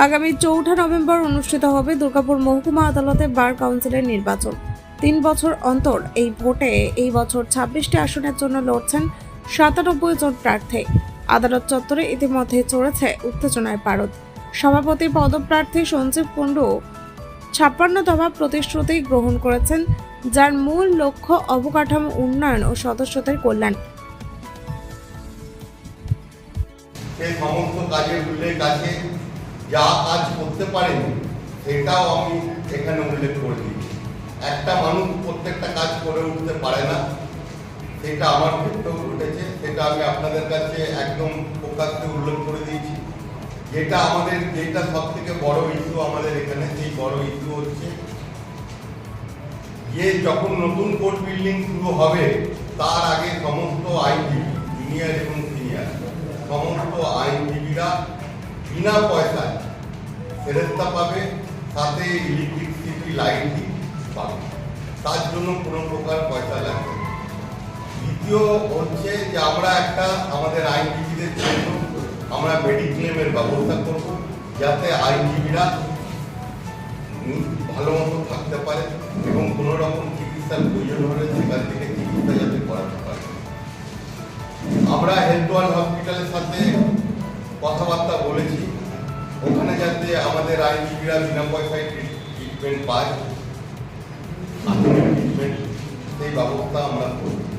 আগামী চৌঠা নভেম্বর অনুষ্ঠিত হবে দুর্গাপুর মহকুমা আদালতে বার কাউন্সিলের নির্বাচন। তিন বছর অন্তর এই ভোটে এই বছর ছাব্বিশটি আসনের জন্য লড়ছেন সাতানব্বই জন প্রার্থী। আদালত চত্বরে ইতিমধ্যে চড়েছে উত্তেজনায় পারদ। সভাপতি পদপ্রার্থী সঞ্জীব কুণ্ডু ছাপ্পান্ন দফা প্রতিশ্রুতি গ্রহণ করেছেন, যার মূল লক্ষ্য অবকাঠামো উন্নয়ন ও সদস্যদের কল্যাণ। সেই সমস্ত কাজের উল্লেখ আছে। যা কাজ করতে পারেন, সেটাও আমি এখানে উল্লেখ করে দিচ্ছি একটা মানুষ প্রত্যেকটা কাজ করে উঠতে পারে না, সেটা আমার ক্ষেত্রেও ঘটেছে, সেটা আমি আপনাদের কাছে একদম প্রকাশ্যে উল্লেখ করে দিয়েছি। যেটা আমাদের, যেটা সব থেকে বড় ইস্যু আমাদের এখানে, সেই বড় ইস্যু হচ্ছে, যে যখন নতুন কোর্ট বিল্ডিং শুরু হবে, তার আগে সমস্ত আইনজীবী জুনিয়র এবং সিনিয়র সমস্ত আইনজীবীরা বিনা পয়সায় ফেরস্তা পাবে, সাথে ইলেকট্রিসিটি লাইন পাবে তার জন্য কোনো প্রকার পয়সা লাগবে। দ্বিতীয় হচ্ছে যে আমরা একটা আমাদের আইনজীবীদের জন্য আমরা মেডিক্লেমের ব্যবস্থা করব, যাতে আইনজীবীরা ভালো মতো থাকতে পারে এবং কোনো রকম চিকিৎসার প্রয়োজন হলে সেখান থেকে চিকিৎসা যাতে করাতে পারে আমরা হেলথ ওয়ান ওখানে যাতে আমাদের আইনজীবীরা বিনা পয়সায় ট্রিটমেন্ট পায়। ট্রিটমেন্ট সেই ব্যবস্থা আমরা করব।